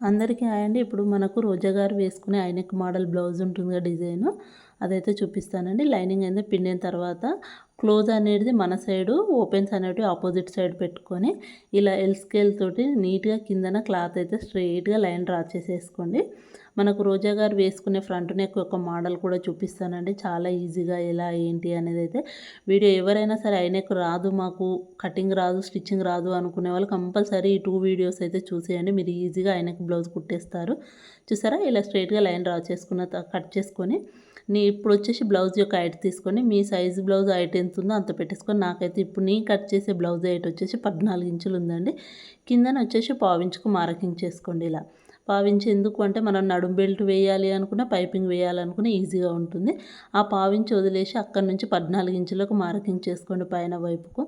అందరికీ హాయ్ అండి. ఇప్పుడు మనకు రోజాగారు వేసుకునే ఆయనకు మోడల్ బ్లౌజ్ ఉంటుంది కదా డిజైన్. అదైతే చూపిస్తానండి. లైనింగ్ అయితే పిండిన తర్వాత క్లోజ్ అనేది మన సైడు ఓపెన్స్ అనేవి ఆపోజిట్ సైడ్ పెట్టుకొని ఇలా ఎల్ స్కేల్ తోటి నీట్గా కిందన క్లాత్ అయితే స్ట్రెయిట్గా లైన్ డ్రా చేసేసుకోండి. మనకు రోజా గారు వేసుకునే ఫ్రంట్ నెక్ ఒక మోడల్ కూడా చూపిస్తానండి. చాలా ఈజీగా ఎలా ఏంటి అనేది అయితే వీడియో ఎవరైనా సరే ఐనెక్ రాదు మాకు కటింగ్ రాదు స్టిచ్చింగ్ రాదు అనుకునే వాళ్ళు కంపల్సరీ ఈ టూ వీడియోస్ అయితే చూసేయండి. మీరు ఈజీగా ఐనెక్ బ్లౌజ్ కుట్టేస్తారు. చూసారా? ఇలా స్ట్రైట్గా లైన్ డ్రా చేసుకున్న కట్ చేసుకొని నీ ఇప్పుడు వచ్చేసి బ్లౌజ్ యొక్క హైట్ తీసుకొని మీ సైజు బ్లౌజ్ హైట్ ఎంత ఉందో అంత పెట్టేసుకొని నాకైతే ఇప్పుడు నీ కట్ చేసే బ్లౌజ్ హైట్ వచ్చేసి పద్నాలుగు ఇంచులు ఉందండి. కిందన వచ్చేసి పావించుకు మార్కింగ్ చేసుకోండి ఇలా. పావించి ఎందుకు అంటే మనం నడుం బెల్ట్ వేయాలి అనుకున్న పైపింగ్ వేయాలనుకున్న ఈజీగా ఉంటుంది. ఆ పావించి వదిలేసి అక్కడ నుంచి పద్నాలుగు ఇంచులకు మార్కింగ్ చేసుకోండి పైన వైపుకు.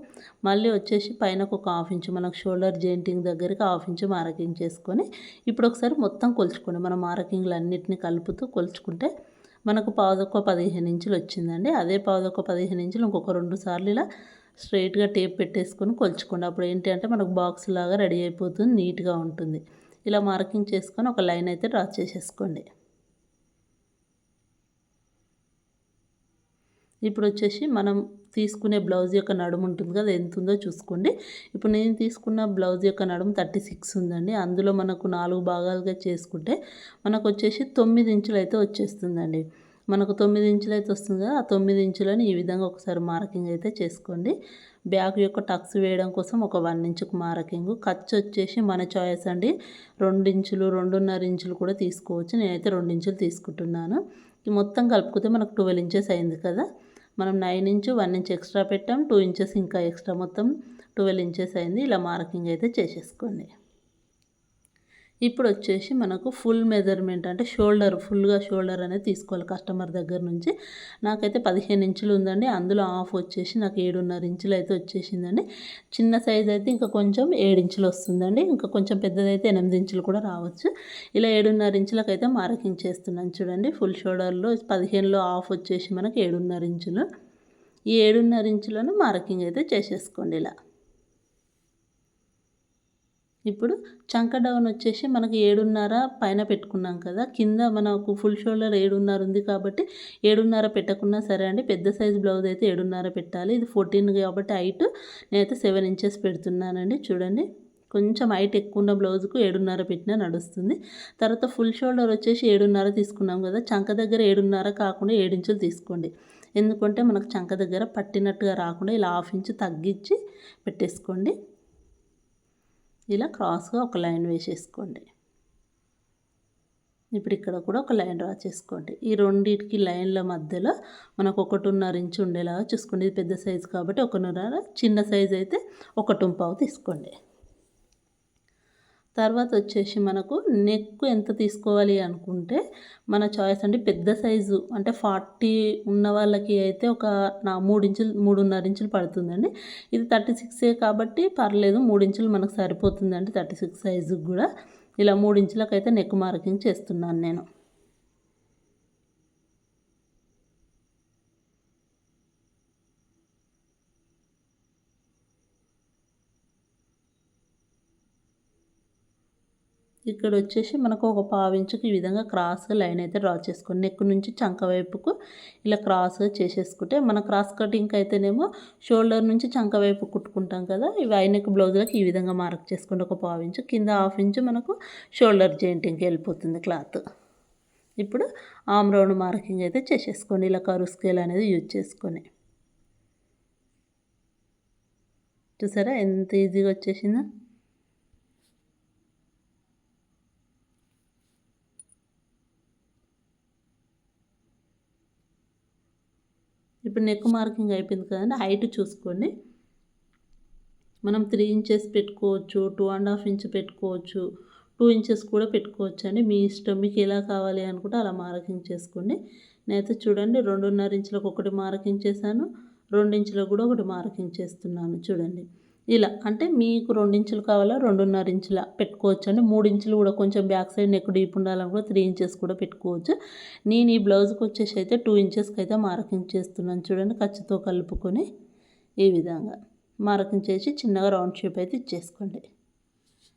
మళ్ళీ వచ్చేసి పైన ఒక హాఫ్ ఇంచు మనకు షోల్డర్ జెయింటింగ్ దగ్గరికి హాఫ్ ఇంచు మార్కింగ్ చేసుకొని ఇప్పుడు ఒకసారి మొత్తం కొలుచుకోండి. మనం మార్కింగ్లు అన్నిటిని కలుపుతూ కొలుచుకుంటే మనకు పావుదొక్క పదిహేను ఇంచులు వచ్చిందండి. అదే పావుదొక్క పదిహేను ఇంచులు ఇంకొక రెండు సార్లు ఇలా స్ట్రైట్గా టేప్ పెట్టేసుకొని కొలుచుకోండి. అప్పుడు ఏంటి అంటే మనకు బాక్స్ లాగా రెడీ అయిపోతుంది నీట్గా ఉంటుంది. ఇలా మార్కింగ్ చేసుకొని ఒక లైన్ అయితే డ్రా చేసేసుకోండి. ఇప్పుడు వచ్చేసి మనం తీసుకునే బ్లౌజ్ యొక్క నడుము ఉంటుంది కదా ఎంత ఉందో చూసుకోండి. ఇప్పుడు నేను తీసుకున్న బ్లౌజ్ యొక్క నడుము థర్టీ సిక్స్ ఉందండి. అందులో మనకు నాలుగు భాగాలుగా చేసుకుంటే మనకు వచ్చేసి తొమ్మిది ఇంచులు అయితే వచ్చేస్తుందండి. మనకు తొమ్మిది ఇంచులు అయితే వస్తుంది కదా ఆ తొమ్మిది ఇంచులని ఈ విధంగా ఒకసారి మార్కింగ్ అయితే చేసుకోండి. బ్యాగ్ యొక్క టక్స్ వేయడం కోసం ఒక వన్ ఇంచుకు మార్కింగ్. ఖర్చు వచ్చేసి మన చాయిస్ అండి. రెండు ఇంచులు రెండున్నర ఇంచులు కూడా తీసుకోవచ్చు. నేనైతే రెండు ఇంచులు తీసుకుంటున్నాను. మొత్తం కలుపుకుంటే మనకు ట్వెల్వ్ ఇంచెస్ అయింది కదా. మనం nine inch one inch extra పెట్టాం. టూ ఇంచెస్ ఇంకా ఎక్స్ట్రా మొత్తం ట్వెల్వ్ ఇంచెస్ అయింది. ఇలా మార్కింగ్ అయితే చేసేసుకోండి. ఇప్పుడు వచ్చేసి మనకు ఫుల్ మెజర్మెంట్ అంటే షోల్డర్ ఫుల్గా షోల్డర్ అనేది తీసుకోవాలి కస్టమర్ దగ్గర నుంచి. నాకైతే పదిహేను ఇంచులు ఉందండి. అందులో హాఫ్ వచ్చేసి నాకు ఏడున్నర ఇంచులు అయితే వచ్చేసిందండి. చిన్న సైజ్ అయితే ఇంకా కొంచెం ఏడు ఇంచులు వస్తుందండి. ఇంకా కొంచెం పెద్దదైతే ఎనిమిది ఇంచులు కూడా రావచ్చు. ఇలా ఏడున్నర ఇంచులకు అయితే మార్కింగ్ చేస్తున్నాను చూడండి. ఫుల్ షోల్డర్లో పదిహేనులో హాఫ్ వచ్చేసి మనకి ఏడున్నర ఇంచులు. ఈ ఏడున్నర ఇంచులను మార్కింగ్ అయితే చేసేసుకోండి ఇలా. ఇప్పుడు చంక డౌన్ వచ్చేసి మనకి ఏడున్నర పైన పెట్టుకున్నాం కదా కింద మనకు ఫుల్ షోల్డర్ ఏడున్నర ఉంది కాబట్టి ఏడున్నర పెట్టకున్నా సరే అండి పెద్ద సైజ్ బ్లౌజ్ అయితే ఏడున్నర పెట్టాలి. ఇది ఫోర్టీన్ కాబట్టి హైట్ నేనైతే సెవెన్ ఇంచెస్ పెడుతున్నానండి. చూడండి కొంచెం హైట్ ఎక్కువ ఉన్న బ్లౌజ్కు ఏడున్నర పెట్టినా నడుస్తుంది. తర్వాత ఫుల్ షోల్డర్ వచ్చేసి ఏడున్నర తీసుకున్నాం కదా చంక దగ్గర ఏడున్నర కాకుండా ఏడించులు తీసుకోండి. ఎందుకంటే మనకు చంక దగ్గర పట్టినట్టుగా రాకుండా ఇలా హాఫ్ ఇంచు తగ్గించి పెట్టేసుకోండి. ఇలా క్రాస్గా ఒక లైన్ వేసేసుకోండి. ఇప్పుడు ఇక్కడ కూడా ఒక లైన్ డ్రా చేసుకోండి. ఈ రెండింటికి లైన్ల మధ్యలో మనకు ఒకటిన్నర ఇంచు ఉండేలాగా చూసుకోండి. ఇది పెద్ద సైజు కాబట్టి ఒకటిన్నర చిన్న సైజు అయితే ఒక టుంపావు తీసుకోండి. తర్వాత వచ్చేసి మనకు నెక్ ఎంత తీసుకోవాలి అనుకుంటే మన చాయిస్ అంటే పెద్ద సైజు అంటే ఫార్టీ ఉన్న వాళ్ళకి అయితే ఒక నా మూడు ఇంచులు మూడున్నర ఇంచులు పడుతుందండి. ఇది థర్టీ సిక్సే కాబట్టి పర్లేదు మూడు ఇంచులు మనకు సరిపోతుందండి థర్టీ సిక్స్ సైజుకి కూడా. ఇలా మూడు ఇంచులకు అయితే నెక్ మార్కింగ్ చేస్తున్నాను నేను. ఇక్కడ వచ్చేసి మనకు ఒక పావించుకు ఈ విధంగా క్రాస్గా లైన్ అయితే డ్రా చేసుకోండి. నెక్ నుంచి చంక వైపుకు ఇలా క్రాస్గా చేసేసుకుంటే మన క్రాస్ కటింగ్ అయితేనేమో షోల్డర్ నుంచి చంక వైపు కుట్టుకుంటాం కదా ఇవి ఐనెక్ బ్లౌజ్లకు ఈ విధంగా మార్క్ చేసుకోండి. ఒక పావించు కింద హాఫ్ ఇంచు మనకు షోల్డర్ జాయింటింగ్కి వెళ్ళిపోతుంది క్లాత్. ఇప్పుడు ఆమ్ రౌండ్ మార్కింగ్ అయితే చేసేసుకోండి ఇలా కరు స్కేల్ అనేది యూజ్ చేసుకొని. చూసారా? ఎంత ఈజీగా వచ్చేసిందా? ఇప్పుడు నెక్ మార్కింగ్ అయిపోయింది కదండి. హైట్ చూసుకోండి. మనం త్రీ ఇంచెస్ పెట్టుకోవచ్చు టూ అండ్ హాఫ్ ఇంచ్ పెట్టుకోవచ్చు టూ ఇంచెస్ కూడా పెట్టుకోవచ్చు అండి మీ ఇష్టం మీకు ఎలా కావాలి అనుకుంటే అలా మార్కింగ్ చేసుకోండి. నేనైతే చూడండి రెండున్నర ఇంచులకు ఒకటి మార్కింగ్ చేశాను రెండు ఇంచులకు కూడా ఒకటి మార్కింగ్ చేస్తున్నాను. చూడండి. ఇలా అంటే మీకు రెండు ఇంచులు కావాలా? రెండున్నర ఇంచుల పెట్టుకోవచ్చు అండి మూడు ఇంచులు కూడా కొంచెం బ్యాక్ సైడ్ నెక్ డీప్ ఉండాలని కూడా త్రీ ఇంచెస్ కూడా పెట్టుకోవచ్చు. నేను ఈ బ్లౌజ్కి వచ్చేసి అయితే టూ ఇంచెస్కి అయితే మార్కింగ్ చేస్తున్నాను చూడండి. ఖర్చుతో కలుపుకొని ఈ విధంగా మార్కింగ్ చేసి చిన్నగా రౌండ్ షేప్ అయితే ఇచ్చేసుకోండి.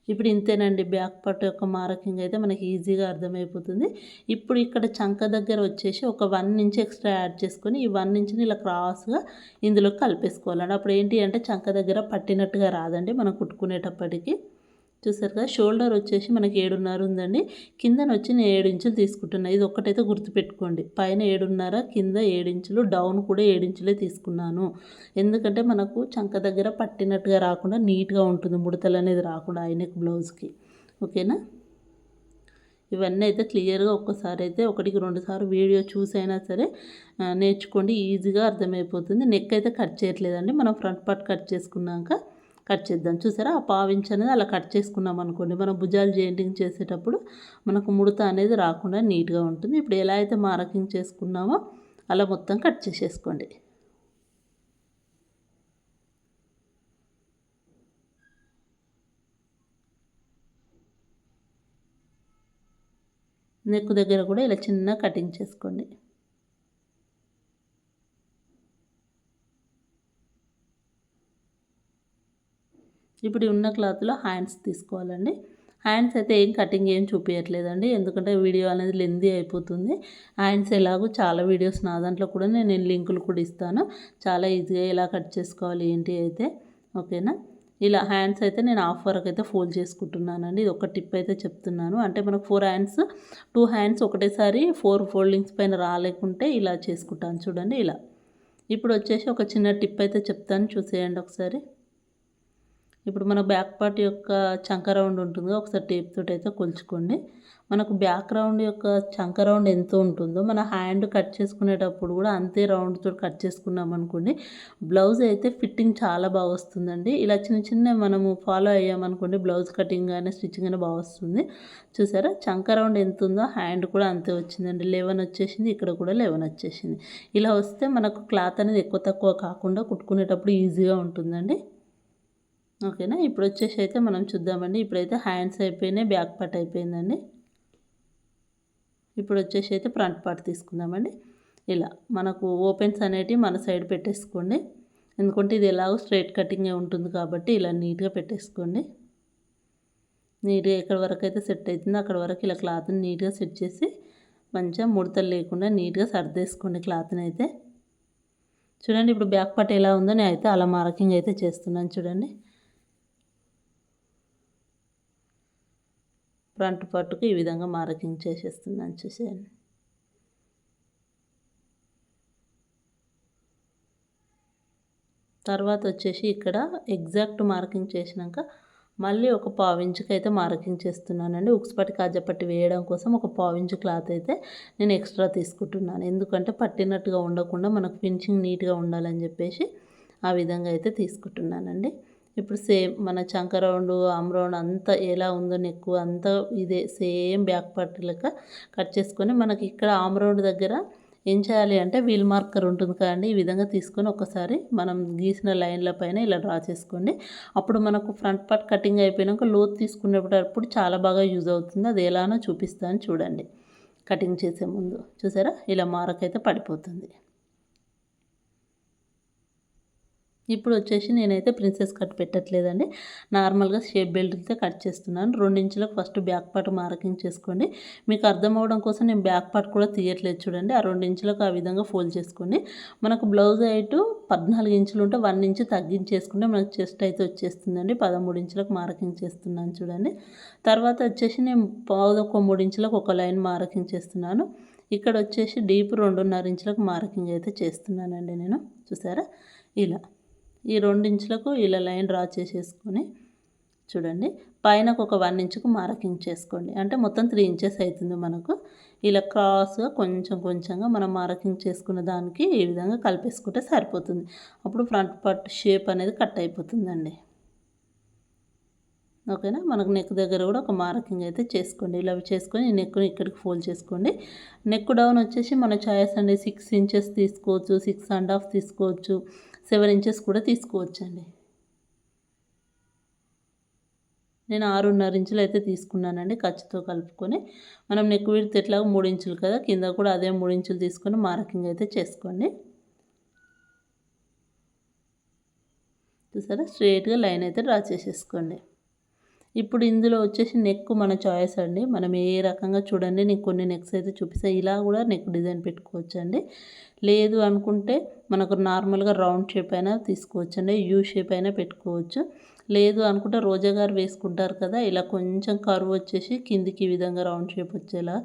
ఇప్పుడు ఇంతేనండి బ్యాక్ పార్ట్ యొక్క మార్కింగ్ అయితే మనకి ఈజీగా అర్థమైపోతుంది. ఇప్పుడు ఇక్కడ చంక దగ్గర వచ్చేసి ఒక వన్ ఇంచ్ ఎక్స్ట్రా యాడ్ చేసుకొని ఈ వన్ ఇంచ్ని ఇలా క్రాస్గా ఇందులో కలిపేసుకోవాలండి. అప్పుడు ఏంటి అంటే చంక దగ్గర పట్టినట్టుగా రాదండి మనం కుట్టుకునేటప్పటికి. చూసారుగా కదా షోల్డర్ వచ్చేసి మనకి ఏడున్నర ఉందండి. కిందన వచ్చి నేను ఏడు ఇంచులు తీసుకుంటున్నా. ఇది ఒక్కటైతే గుర్తుపెట్టుకోండి. పైన ఏడున్నర కింద ఏడించులు డౌన్ కూడా ఏడించులే తీసుకున్నాను. ఎందుకంటే మనకు చంక దగ్గర పట్టినట్టుగా రాకుండా నీట్గా ఉంటుంది ముడతలు అనేది రాకుండా ఆయనకు బ్లౌజ్కి. ఓకేనా? ఇవన్నీ అయితే క్లియర్గా ఒక్కసారి అయితే ఒకటికి రెండు సార్లు వీడియో చూసైనా సరే నేర్చుకోండి. ఈజీగా అర్థమైపోతుంది. నెక్ అయితే కట్ చేయట్లేదండి. మనం ఫ్రంట్ పార్ట్ కట్ చేసుకున్నాక కట్ చేద్దాం. చూసారా? ఆ పావించి అనేది అలా కట్ చేసుకున్నాం అనుకోండి. మనం భుజాలు జెయింటింగ్ చేసేటప్పుడు మనకు ముడత అనేది రాకుండా నీట్గా ఉంటుంది. ఇప్పుడు ఎలా అయితే మార్కింగ్ చేసుకున్నామో అలా మొత్తం కట్ చేసేసుకోండి. నెక్ దగ్గర కూడా ఇలా చిన్న కటింగ్ చేసుకోండి. ఇప్పుడు ఉన్న క్లాత్లో హ్యాండ్స్ తీసుకోవాలండి. హ్యాండ్స్ అయితే ఏం కటింగ్ ఏం చూపించట్లేదండి ఎందుకంటే వీడియో అనేది లెందీ అయిపోతుంది. హ్యాండ్స్ ఎలాగో చాలా వీడియోస్ నా దాంట్లో కూడా నేను లింకులు కూడా ఇస్తాను. చాలా ఈజీగా ఎలా కట్ చేసుకోవాలి ఏంటి అయితే ఓకేనా? ఇలా హ్యాండ్స్ అయితే నేను హాఫ్ వరకు అయితే ఫోల్డ్ చేసుకుంటున్నానండి. ఇది ఒక టిప్ అయితే చెప్తున్నాను. అంటే మనకు ఫోర్ హ్యాండ్స్ టూ హ్యాండ్స్ ఒకటేసారి ఫోర్ ఫోల్డింగ్స్ పైన రాలేకుంటే ఇలా చేసుకుంటాను చూడండి ఇలా. ఇప్పుడు వచ్చేసి ఒక చిన్న టిప్ అయితే చెప్తాను. చూసేయండి ఒకసారి. ఇప్పుడు మన బ్యాక్ పార్ట్ యొక్క చంక రౌండ్ ఉంటుంది. ఒకసారి టేప్ తోటి అయితే కొలుచుకోండి. మనకు బ్యాక్ రౌండ్ యొక్క చంక రౌండ్ ఎంత ఉంటుందో మన హ్యాండ్ కట్ చేసుకునేటప్పుడు కూడా అంతే రౌండ్తో కట్ చేసుకున్నాం అనుకోండి బ్లౌజ్ అయితే ఫిట్టింగ్ చాలా బాగా వస్తుందండి. ఇలా చిన్న చిన్న మనము ఫాలో అయ్యామనుకోండి బ్లౌజ్ కటింగ్ కానీ స్టిచ్చింగ్ కానీ బాగా వస్తుంది. చూసారా? చంక రౌండ్ ఎంత ఉందో హ్యాండ్ కూడా అంతే వచ్చిందండి. లెవెన్ వచ్చేసింది ఇక్కడ కూడా లెవెన్ వచ్చేసింది. ఇలా వస్తే మనకు క్లాత్ అనేది ఎక్కువ తక్కువ కాకుండా కుట్టుకునేటప్పుడు ఈజీగా ఉంటుందండి. ఓకేనా? ఇప్పుడు వచ్చేసి అయితే మనం చూద్దామండి. ఇప్పుడైతే హ్యాండ్స్ అయిపోయినాయి బ్యాక్ పార్ట్ అయిపోయిందండి. ఇప్పుడు వచ్చేసి అయితే ఫ్రంట్ పార్ట్ తీసుకుందామండి. ఇలా మనకు ఓపెన్స్ అనేటివి మన సైడ్ పెట్టేసుకోండి. ఎందుకంటే ఇది ఎలాగో స్ట్రైట్ కటింగే ఉంటుంది కాబట్టి ఇలా నీట్గా పెట్టేసుకోండి. నీట్గా ఎక్కడి వరకు అయితే సెట్ అవుతుందో అక్కడ వరకు ఇలా క్లాత్ని నీట్గా సెట్ చేసి మంచిగా ముడతలు లేకుండా నీట్గా సర్దేసుకోండి క్లాత్ని అయితే చూడండి ఇప్పుడు బ్యాక్ పార్ట్ ఎలా ఉందో నేను అయితే అలా మార్కింగ్ అయితే చేస్తున్నాను. చూడండి. ఫ్రంట్ పట్టుకు ఈ విధంగా మార్కింగ్ చేసేస్తున్నాను చూసేయండి. తర్వాత వచ్చేసి ఇక్కడ ఎగ్జాక్ట్ మార్కింగ్ చేసినాక మళ్ళీ ఒక పావించుకి అయితే మార్కింగ్ చేస్తున్నానండి. ఉక్స్పట్టి కాజపట్టి వేయడం కోసం ఒక పావించు క్లాత్ అయితే నేను ఎక్స్ట్రా తీసుకుంటున్నాను. ఎందుకంటే పట్టినట్టుగా ఉండకుండా మనకు ఫినిషింగ్ నీట్గా ఉండాలని చెప్పేసి ఆ విధంగా అయితే తీసుకుంటున్నానండి. ఇప్పుడు సేమ్ మన చంక రౌండ్ ఆమ్ రౌండ్ అంతా ఎలా ఉందో నెక్కు అంతా ఇదే సేమ్ బ్యాక్ పార్ట్ లెక్క కట్ చేసుకొని మనకి ఇక్కడ ఆమ్ రౌండ్ దగ్గర ఏం చేయాలి అంటే వీల్ మార్కర్ ఉంటుంది కదండి. ఈ విధంగా తీసుకొని ఒకసారి మనం గీసిన లైన్ల పైన ఇలా డ్రా చేసుకోండి. అప్పుడు మనకు ఫ్రంట్ పార్ట్ కటింగ్ అయిపోయినాక లోతు తీసుకునేటప్పుడు అప్పుడు చాలా బాగా యూజ్ అవుతుంది. అది ఎలానో చూపిస్తాను చూడండి. కటింగ్ చేసే ముందు చూసారా? ఇలా మారకైతే పడిపోతుంది. ఇప్పుడు వచ్చేసి నేనైతే ప్రిన్సెస్ కట్ పెట్టట్లేదండి. నార్మల్గా షేప్ బెల్ట్తో కట్ చేస్తున్నాను. రెండించులకు ఫస్ట్ బ్యాక్ పార్ట్ మార్కింగ్ చేసుకోండి. మీకు అర్థం అవడం కోసం నేను బ్యాక్ పార్ట్ కూడా తీయట్లేదు చూడండి. ఆ రెండించులకు ఆ విధంగా ఫోల్డ్ చేసుకోండి. మనకు బ్లౌజ్ హైట్ పద్నాలుగు ఇంచులు ఉంటే వన్ ఇంచు తగ్గించేసుకుంటే మనకు చెస్ట్ అయితే వచ్చేస్తుందండి. పదమూడు ఇంచులకు మార్కింగ్ చేస్తున్నాను చూడండి. తర్వాత వచ్చేసి నేను పావు ఒక మూడు ఇంచులకు ఒక లైన్ మార్కింగ్ చేస్తున్నాను. ఇక్కడ వచ్చేసి డీప్ రెండున్నర ఇంచులకు మార్కింగ్ అయితే చేస్తున్నానండి నేను. చూసారా? ఇలా. ఈ రెండించులకు ఇలా లైన్ డ్రా చేసేసుకొని చూడండి. పైన ఒక వన్ ఇంచుకు మార్కింగ్ చేసుకోండి. అంటే మొత్తం త్రీ ఇంచెస్ అవుతుంది మనకు. ఇలా క్రాస్గా కొంచెం కొంచెంగా మనం మార్కింగ్ చేసుకున్న దానికి ఈ విధంగా కలిపేసుకుంటే సరిపోతుంది. అప్పుడు ఫ్రంట్ పార్ట్ షేప్ అనేది కట్ అయిపోతుందండి. ఓకేనా? మనకు నెక్ దగ్గర కూడా ఒక మార్కింగ్ అయితే చేసుకోండి. ఇలా చేసుకొని నెక్ని ఇక్కడికి ఫోల్డ్ చేసుకోండి. నెక్ డౌన్ వచ్చేసి మన చాయిస్ అండి. సిక్స్ ఇంచెస్ తీసుకోవచ్చు సిక్స్ అండ్ హాఫ్ తీసుకోవచ్చు. సెవెన్ ఇంచెస్ కూడా తీసుకోవచ్చండి. నేను ఆరున్నర ఇంచులు అయితే తీసుకున్నానండి ఖర్చుతో కలుపుకొని. మనం నెక్ విడితే ఎట్లాగో మూడు ఇంచులు కదా కింద కూడా అదే మూడు ఇంచులు తీసుకొని మార్కింగ్ అయితే చేసుకోండి. చూసారా? స్ట్రేట్గా లైన్ అయితే డ్రా చేసేసుకోండి. ఇప్పుడు ఇందులో వచ్చేసి నెక్ మన చాయిస్ అండి. మనం ఏ రకంగా చూడండి నేను కొన్ని నెక్స్ అయితే చూపిస్తా. ఇలా కూడా నెక్ డిజైన్ పెట్టుకోవచ్చు అండి లేదు అనుకుంటే మనకు నార్మల్గా రౌండ్ షేప్ అయినా తీసుకోవచ్చు అండి యూ షేప్ అయినా పెట్టుకోవచ్చు. లేదు అనుకుంటే రోజా గారు వేసుకుంటారు కదా ఇలా కొంచెం కరువు వచ్చేసి కిందికి ఈ విధంగా రౌండ్ షేప్ వచ్చేలా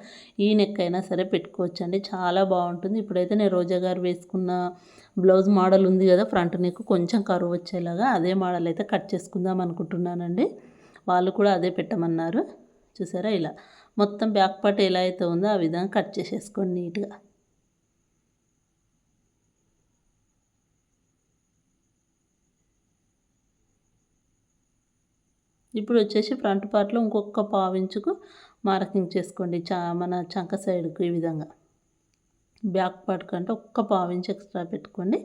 ఈ నెక్ అయినా సరే పెట్టుకోవచ్చు అండి చాలా బాగుంటుంది. ఇప్పుడైతే నేను రోజా గారు వేసుకున్న బ్లౌజ్ మోడల్ ఉంది కదా ఫ్రంట్ నెక్ కొంచెం కరువు వచ్చేలాగా అదే మోడల్ అయితే కట్ చేసుకుందాం అనుకుంటున్నానండి. వాళ్ళు కూడా అదే పెట్టమన్నారు. చూసారా ఇలా? మొత్తం బ్యాక్ పార్ట్ ఎలా అయితే ఉందో ఆ విధంగా కట్ చేసేసుకోండి నీట్గా. ఇప్పుడు వచ్చేసి ఫ్రంట్ పార్ట్లో ఇంకొక పావించుకు మార్కింగ్ చేసుకోండి చా మన చంక సైడ్కు ఈ విధంగా. బ్యాక్ పార్ట్ కంటే ఒక్క పావించి ఎక్స్ట్రా పెట్టుకోండి.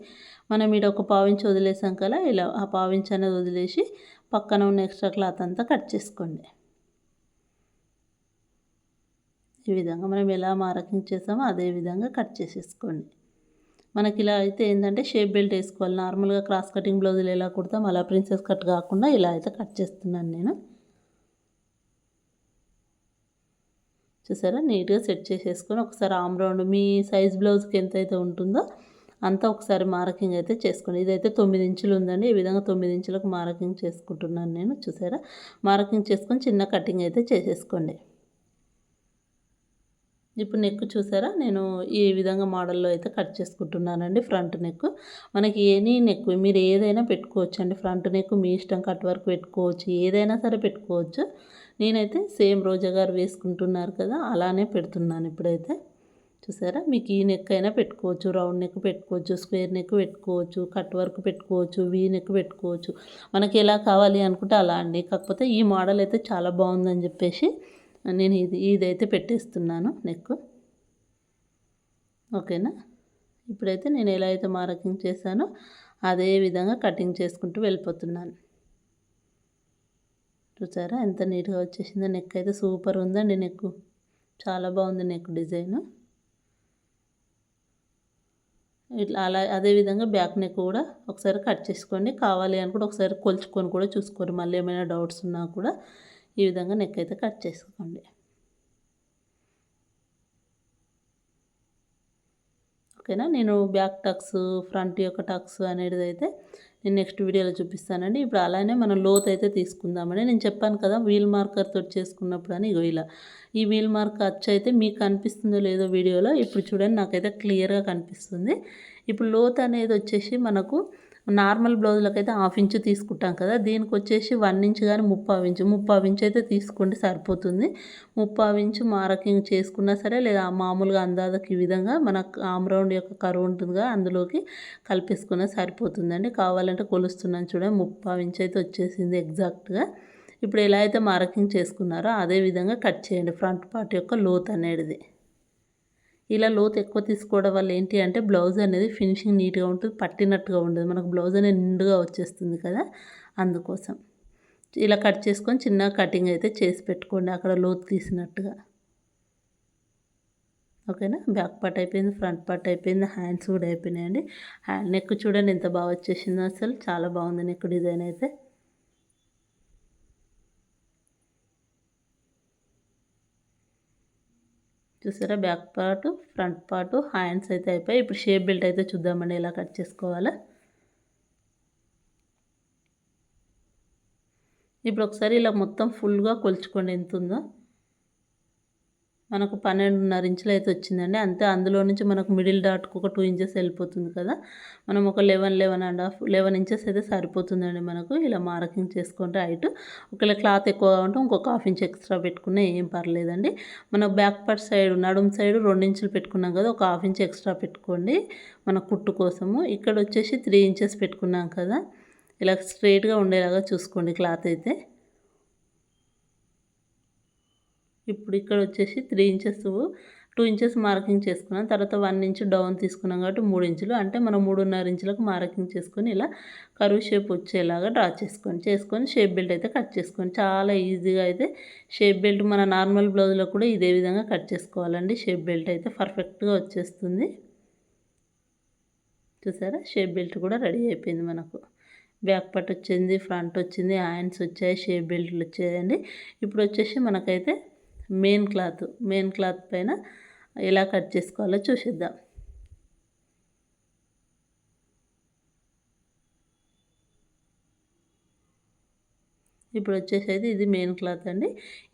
మనం ఇక్కడ ఒక పావించి వదిలేసాం కదా ఇలా ఆ పావించి అనేది వదిలేసి పక్కన ఉన్న ఎక్స్ట్రా క్లాత్ అంతా కట్ చేసుకోండి. ఈ విధంగా మనం ఎలా మార్కింగ్ చేసామో అదే విధంగా కట్ చేసేసుకోండి. మనకి ఇలా అయితే ఏంటంటే షేప్ బెల్ట్ వేసుకోవాలి. నార్మల్గా క్రాస్ కటింగ్ బ్లౌజులు ఎలా కుడతాం అలా ప్రిన్సెస్ కట్ కాకుండా ఇలా అయితే కట్ చేస్తున్నాను నేను. చూసారా? నీట్గా సెట్ చేసేసుకొని ఒకసారి ఆమ్ రౌండ్ మీ సైజ్ బ్లౌజ్కి ఎంత అయితే ఉంటుందో అంతా ఒకసారి మార్కింగ్ అయితే చేసుకోండి. ఇదైతే తొమ్మిది ఇంచులు ఉందండి. ఈ విధంగా తొమ్మిది ఇంచులకు మార్కింగ్ చేసుకుంటున్నాను నేను చూసారా? మార్కింగ్ చేసుకొని చిన్న కటింగ్ అయితే చేసేసుకోండి. ఇప్పుడు నెక్ చూసారా? నేను ఈ విధంగా మోడల్లో అయితే కట్ చేసుకుంటున్నానండి ఫ్రంట్ నెక్. మనకి ఎనీ నెక్ మీరు ఏదైనా పెట్టుకోవచ్చు అండి ఫ్రంట్ నెక్ మీ ఇష్టం కట్ వర్క్ పెట్టుకోవచ్చు ఏదైనా సరే పెట్టుకోవచ్చు. నేనైతే సేమ్ రోజా గారు వేసుకుంటున్నారు కదా అలానే పెడుతున్నాను ఇప్పుడైతే. చూసారా? మీకు ఈ నెక్ అయినా పెట్టుకోవచ్చు. రౌండ్ నెక్ పెట్టుకోవచ్చు. స్క్వేర్ నెక్ పెట్టుకోవచ్చు. కట్ వర్క్ పెట్టుకోవచ్చు. వీ నెక్ పెట్టుకోవచ్చు. మనకి ఎలా కావాలి అనుకుంటే అలా అండి. కాకపోతే ఈ మోడల్ అయితే చాలా బాగుందని చెప్పేసి నేను ఇది ఇదైతే పెట్టేస్తున్నాను నెక్ ఓకేనా? ఇప్పుడైతే నేను ఎలా అయితే మార్కింగ్ చేశానో అదే విధంగా కటింగ్ చేసుకుంటూ వెళ్ళిపోతున్నాను. చూసారా? ఎంత నీట్గా వచ్చేసిందో. నెక్ అయితే సూపర్ ఉందండి నెక్ చాలా బాగుంది నెక్ డిజైన్ ఇట్లా అలా అదేవిధంగా బ్యాక్ నెక్ కూడా ఒకసారి కట్ చేసుకోండి కావాలి అని కూడా ఒకసారి కొలుచుకొని కూడా చూసుకోండి. మళ్ళీ ఏమైనా డౌట్స్ ఉన్నా కూడా ఈ విధంగా నెక్ అయితే కట్ చేసుకోండి ఓకేనా? నేను బ్యాక్ టక్స్ ఫ్రంట్ యొక్క టక్స్ అనేది అయితే నేను నెక్స్ట్ వీడియోలో చూపిస్తానండి. ఇప్పుడు అలానే మనం లోత్ అయితే తీసుకుందామని నేను చెప్పాను కదా వీల్ మార్కర్ తోటి చేసుకున్నప్పుడు అని ఇగో ఇలా. ఈ వీల్ మార్క్ అచ్చు అయితే మీకు కనిపిస్తుందో లేదో వీడియోలో. ఇప్పుడు చూడండి నాకైతే క్లియర్గా కనిపిస్తుంది. ఇప్పుడు లోత్ అనేది వచ్చేసి మనకు నార్మల్ బ్లౌజులకు అయితే హాఫ్ ఇంచు తీసుకుంటాం కదా దీనికి వచ్చేసి వన్ ఇంచ్ కానీ ముప్పావు ఇంచు. ముప్పావు ఇంచు అయితే తీసుకోండి సరిపోతుంది. ముప్పావు ఇంచు మార్కింగ్ చేసుకున్నా సరే లేదా మామూలుగా అందాదకి ఈ విధంగా మన ఆమ్రౌండ్ యొక్క కరువు ఉంటుందిగా అందులోకి కలిపేసుకున్నా సరిపోతుందండి. కావాలంటే కొలుస్తున్నాను చూడండి ముప్పావు ఇంచు అయితే వచ్చేసింది ఎగ్జాక్ట్గా. ఇప్పుడు ఎలా అయితే మార్కింగ్ చేసుకున్నారో అదే విధంగా కట్ చేయండి ఫ్రంట్ పార్ట్ యొక్క లోత్ అనేది. ఇలా లోతు ఎక్కువ తీసుకోవడం వల్ల ఏంటి అంటే బ్లౌజ్ అనేది ఫినిషింగ్ నీట్గా ఉంటుంది పట్టినట్టుగా ఉండదు. మనకు బ్లౌజ్ అనేది నిండుగా వచ్చేస్తుంది కదా అందుకోసం. ఇలా కట్ చేసుకొని చిన్న కటింగ్ అయితే చేసి పెట్టుకోండి అక్కడ లోతు తీసినట్టుగా. ఓకేనా? బ్యాక్ పార్ట్ అయిపోయింది ఫ్రంట్ పార్ట్ అయిపోయింది హ్యాండ్స్ కూడా అయిపోయినాయండి. హ్యాండ్ నెక్ చూడండి ఎంత బాగా వచ్చేసిందో అసలు. చాలా బాగుంది నెక్ డిజైన్ అయితే. చూసారా? Back part front part hands అయితే అయిపోయి ఇప్పుడు షేప్ బెల్ట్ అయితే చూద్దామండి ఎలా కట్ చేసుకోవాలా. ఇప్పుడు ఒకసారి ఇలా మొత్తం ఫుల్గా కొలుచుకోండి ఎంత ఉందో. మనకు పన్నెండున్నర ఇంచులు అయితే వచ్చిందండి. అంతే అందులో నుంచి మనకు మిడిల్ డాట్కు ఒక టూ ఇంచెస్ వెళ్ళిపోతుంది కదా. మనం ఒక eleven eleven and half eleven inches అయితే సరిపోతుందండి మనకు. ఇలా మార్కింగ్ చేసుకుంటే హైట్. ఒకవేళ క్లాత్ ఎక్కువగా ఉంటే ఇంకొక హాఫ్ ఇంచ్ ఎక్స్ట్రా పెట్టుకున్నా ఏం పర్లేదండి. మన బ్యాక్ పార్ట్ సైడ్ నడుము సైడ్ రెండు ఇంచులు పెట్టుకున్నాం కదా ఒక హాఫ్ ఇంచ్ ఎక్స్ట్రా పెట్టుకోండి మన కుట్టు కోసము. ఇక్కడ వచ్చేసి త్రీ ఇంచెస్ పెట్టుకున్నాం కదా. ఇలా స్ట్రైట్గా ఉండేలాగా చూసుకోండి క్లాత్ అయితే. ఇప్పుడు ఇక్కడ వచ్చేసి three inches two inches marking చేసుకున్నాం. తర్వాత వన్ ఇంచ్ డౌన్ తీసుకున్నాం కాబట్టి మూడు ఇంచులు అంటే మనం మూడున్నర ఇంచులకు మార్కింగ్ చేసుకొని ఇలా కరువు షేప్ వచ్చేలాగా డ్రా చేసుకొని చేసుకొని షేప్ బెల్ట్ అయితే కట్ చేసుకొని చాలా ఈజీగా అయితే షేప్ బెల్ట్ మన నార్మల్ బ్లౌజ్లో కూడా ఇదే విధంగా కట్ చేసుకోవాలండి. షేప్ బెల్ట్ అయితే పర్ఫెక్ట్గా వచ్చేస్తుంది. చూసారా? షేప్ బెల్ట్ కూడా రెడీ అయిపోయింది మనకు. బ్యాక్ పట్ వచ్చింది ఫ్రంట్ వచ్చింది హ్యాండ్స్ వచ్చాయి షేప్ బెల్ట్లు వచ్చాయండి. ఇప్పుడు వచ్చేసి మనకైతే మెయిన్ క్లాత్ మెయిన్ క్లాత్ పైన ఎలా కట్ చేసుకోవాలో చూసిద్దాం. ఇప్పుడు వచ్చేసి అయితే ఇది మెయిన్ క్లాత్ అండి.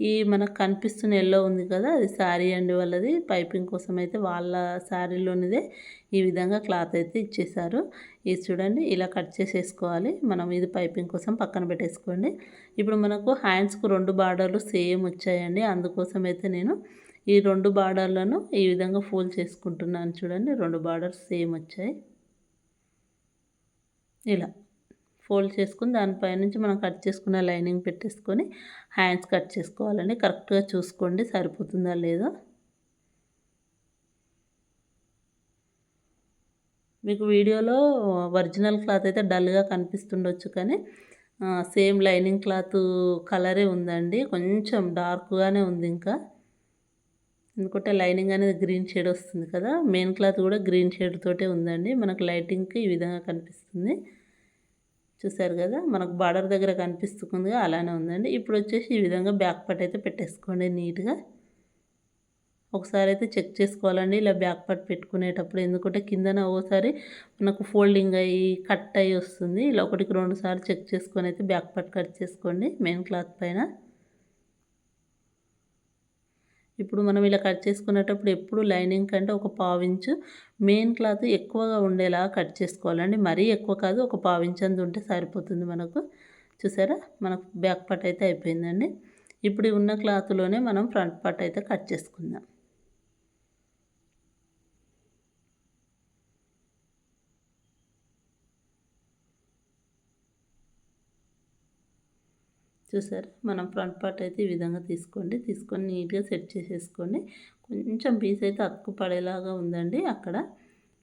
ఈ మనకు కనిపిస్తున్న ఎల్లో ఉంది కదా అది శారీ అండి వాళ్ళది. పైపింగ్ కోసం అయితే వాళ్ళ శారీలోనిదే ఈ విధంగా క్లాత్ అయితే ఇచ్చేసారు ఇది చూడండి ఇలా కట్ చేసేసుకోవాలి. మనం ఇది పైపింగ్ కోసం పక్కన పెట్టేసుకోండి. ఇప్పుడు మనకు హ్యాండ్స్కు రెండు బార్డర్లు సేమ్ వచ్చాయండి. అందుకోసం అయితే నేను ఈ రెండు బార్డర్లను ఈ విధంగా ఫోల్డ్ చేసుకుంటున్నాను చూడండి. రెండు బార్డర్స్ సేమ్ వచ్చాయి. ఇలా ఫోల్డ్ చేసుకుని దానిపై నుంచి మనం కట్ చేసుకున్న లైనింగ్ పెట్టేసుకొని హ్యాండ్స్ కట్ చేసుకోవాలండి. కరెక్ట్గా చూసుకోండి సరిపోతుందా లేదా. మీకు వీడియోలో ఒరిజినల్ క్లాత్ అయితే డల్గా కనిపిస్తుండొచ్చు కానీ సేమ్ లైనింగ్ క్లాత్ కలరే ఉందండి. కొంచెం డార్క్గానే ఉంది ఇంకా. ఎందుకంటే లైనింగ్ అనేది గ్రీన్ షేడ్ వస్తుంది కదా మెయిన్ క్లాత్ కూడా గ్రీన్ షేడ్ తోటే ఉందండి. మనకు లైటింగ్కి ఈ విధంగా కనిపిస్తుంది. చూసారు కదా మనకు బార్డర్ దగ్గర కనిపిస్తుంది అలానే ఉందండి. ఇప్పుడు వచ్చేసి ఈ విధంగా బ్యాక్ పట్ అయితే పెట్టేసుకోండి నీట్గా. ఒకసారి అయితే చెక్ చేసుకోవాలండి ఇలా బ్యాక్ పట్ పెట్టుకునేటప్పుడు. ఎందుకంటే కిందన ఓసారి మనకు ఫోల్డింగ్ అయ్యి కట్ అయ్యి వస్తుంది. ఇలా ఒకటికి రెండు సార్లు చెక్ చేసుకొని అయితే బ్యాక్ పట్ కట్ చేసుకోండి మెయిన్ క్లాత్ పైన. ఇప్పుడు మనం ఇలా కట్ చేసుకునేటప్పుడు ఎప్పుడు లైనింగ్ కంటే ఒక పావించు మెయిన్ క్లాత్ ఎక్కువగా ఉండేలా కట్ చేసుకోవాలండి. మరీ ఎక్కువ కాదు ఒక పావించు అంత ఉంటే సరిపోతుంది మనకు. చూసారా? మనకు బ్యాక్ పార్ట్ అయితే అయిపోయిందండి. ఇప్పుడు ఉన్న క్లాత్లోనే మనం ఫ్రంట్ పార్ట్ అయితే కట్ చేసుకుందాం. చూసారు? మనం ఫ్రంట్ పార్ట్ అయితే ఈ విధంగా తీసుకోండి. తీసుకొని నీట్గా సెట్ చేసేసుకోండి. కొంచెం పీస్ అయితే అతుకు పడేలాగా ఉందండి. అక్కడ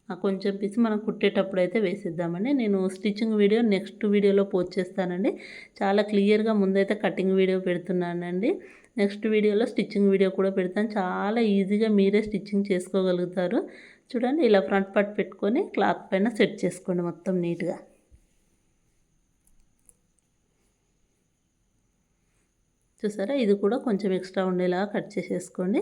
కొంచెం పీస్ మనం కుట్టేటప్పుడు అయితే వేసేద్దామండి. నేను స్టిచ్చింగ్ వీడియో నెక్స్ట్ వీడియోలో పోస్ట్ చేస్తానండి. చాలా క్లియర్గా ముందైతే కటింగ్ వీడియో పెడుతున్నానండి. నెక్స్ట్ వీడియోలో స్టిచ్చింగ్ వీడియో కూడా పెడతాను. చాలా ఈజీగా మీరే స్టిచ్చింగ్ చేసుకోగలుగుతారు. చూడండి ఇలా ఫ్రంట్ పార్ట్ పెట్టుకొని క్లాత్ పైన సెట్ చేసుకోండి మొత్తం నీట్గా. చూసారా? ఇది కూడా కొంచెం ఎక్స్ట్రా ఉండేలా కట్ చేసేసుకోండి.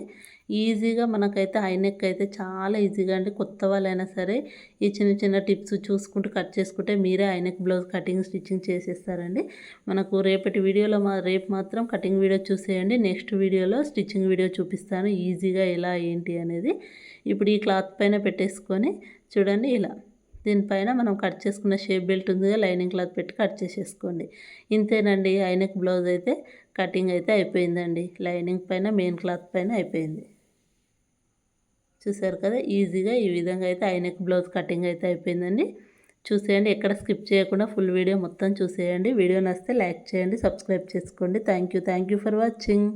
ఈజీగా మనకైతే హై నెక్ అయితే చాలా ఈజీగా అండి. కొత్త వాళ్ళైనా సరే ఈ చిన్న చిన్న టిప్స్ చూసుకుంటూ కట్ చేసుకుంటే మీరే high neck blouse cutting stitching చేసేస్తారండి. మనకు రేపటి వీడియోలో మా రేపు మాత్రం కటింగ్ వీడియో చూసేయండి. నెక్స్ట్ వీడియోలో స్టిచ్చింగ్ వీడియో చూపిస్తాను. ఈజీగా ఎలా ఏంటి అనేది. ఇప్పుడు ఈ క్లాత్ పైన పెట్టేసుకొని చూడండి ఇలా. దీనిపైన మనం కట్ చేసుకున్న షేప్ బెల్ట్ ఉందిగా లైనింగ్ క్లాత్ పెట్టి కట్ చేసేసుకోండి. ఇంతేనండి ఐనెక్ బ్లౌజ్ అయితే. కటింగ్ అయితే అయిపోయిందండి. లైనింగ్ పైన మెయిన్ క్లాత్ పైన అయిపోయింది. చూసారు కదా ఈజీగా ఈ విధంగా అయితే ఐనెక్ బ్లౌజ్ కటింగ్ అయితే అయిపోయిందండి. చూసేయండి ఎక్కడ స్కిప్ చేయకుండా ఫుల్ వీడియో మొత్తం చూసేయండి. వీడియో నచ్చితే లైక్ చేయండి సబ్స్క్రైబ్ చేసుకోండి. Thank you thank you for watching.